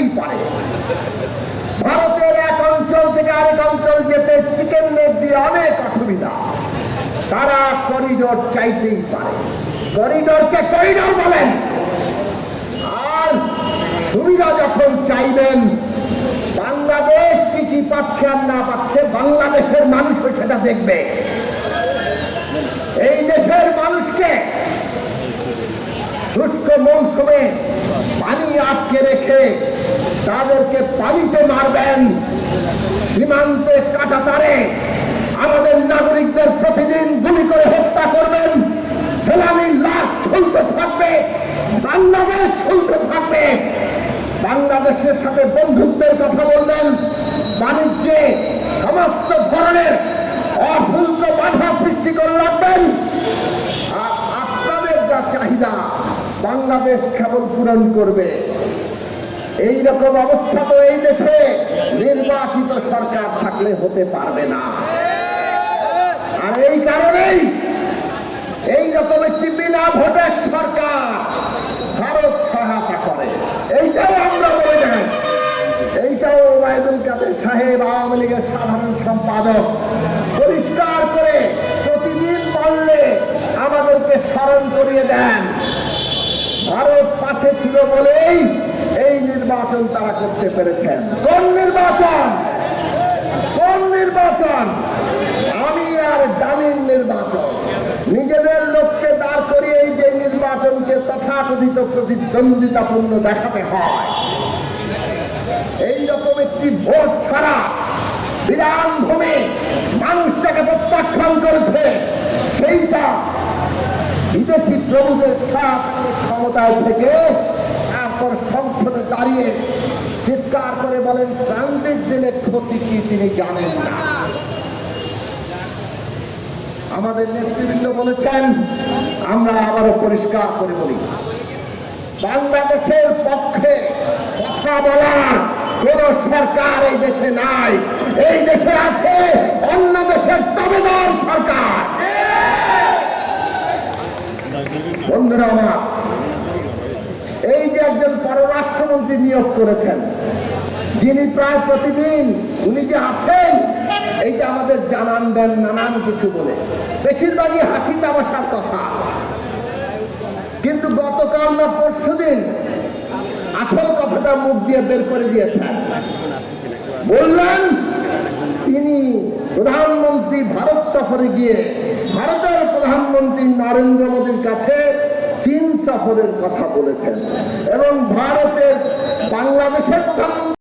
চাইতেই পারে। ভারতের এক অঞ্চল থেকে আরেক অঞ্চল যেতে চিকেন নেট দিয়ে অনেক অসুবিধা। তারা করিডোর চাইতেই পারে। করিডোরকে করিডোর বলেন। আর সুবিধা যখন চাইবেন, বাংলাদেশ কি কি পাচ্ছে আর না পাচ্ছে, বাংলাদেশের মানুষও সেটা দেখবে। এই দেশের মানুষকে শুষ্ক মৌসুমে সীমান্তে কাটা তারে আমাদের নাগরিকদের প্রতিদিন গুলি করে হত্যা করবেন। লাশ থাকবে, বাংলাদেশ ঝুলতে থাকবে। বাংলাদেশের সাথে বন্ধুত্বের কথা বললেন বাণিজ্যে, সমস্ত ধরনের অশুল্ক বাধা সৃষ্টি করে রাখবেন। আর আপনাদের যা চাহিদা, বাংলাদেশ কেবল পূরণ করবে। এই রকম অবস্থা তো এই দেশে। সরকার হতে পারবে না। আর এই কারণেই এই রকম একটি বিনা ভোটের সরকার ভারত সহায়তা করে। এইটাও আমরা বলে যাই এইটাও ওবায়দুল কাদের সাহেব আওয়ামী লীগের সাধারণ সম্পাদক পরিষ্কার করে প্রতিদিন বললে আমাদেরকে স্মরণ করিয়ে দেন। ভারত পাশে ছিল বলেই এই নির্বাচন তারা করতে পেরেছেন। কোন নির্বাচন? কোন নির্বাচন? আমি আর জামিন নির্বাচন। নিজেদের লোককে দাঁড় করিয়ে এই যে নির্বাচনকে তথাকথিত প্রতিদ্বন্দ্বিতাপূর্ণ দেখাতে হয়। এই রকম একটি ভোট ছাড়া বিরান ভূমি মানুষটাকে প্রত্যাখ্যান করেছে। সেইটা বিদেশি প্রভুদের সাথ ক্ষমতায় থেকে তারপর সংসদে দাঁড়িয়ে চিৎকার করে বলেন ট্রানজিট দিলে ক্ষতি কি তিনি জানেন না। আমাদের নেতৃবৃন্দ বলেছেন, আমরা আবারও পরিষ্কার করে বলি, বাংলাদেশের পক্ষে কথা বলার কোন সরকার এই দেশে নাই। এই দেশে আছে অন্য দেশের দাবেদার সরকার। বন্ধুরা আমার, এই যে একজন পররাষ্ট্রমন্ত্রী নিয়োগ করেছেন যিনি প্রায় প্রতিদিন উনি যে আছেন, এইটা আমাদের জানান দেন নানান কিছু বলে। বেশিরভাগই হাসি তামাশার কথা। কিন্তু গতকাল না পরশু দিন আসল কথাটা মুখ দিয়ে বের করে দিয়েছেন। বললেন, তিনি প্রধানমন্ত্রী ভারত সফরে গিয়ে ভারতের প্রধানমন্ত্রী নরেন্দ্র মোদীর কাছে চীন সফরের কথা বলেছেন এবং ভারতের বাংলাদেশের প্রধানমন্ত্রী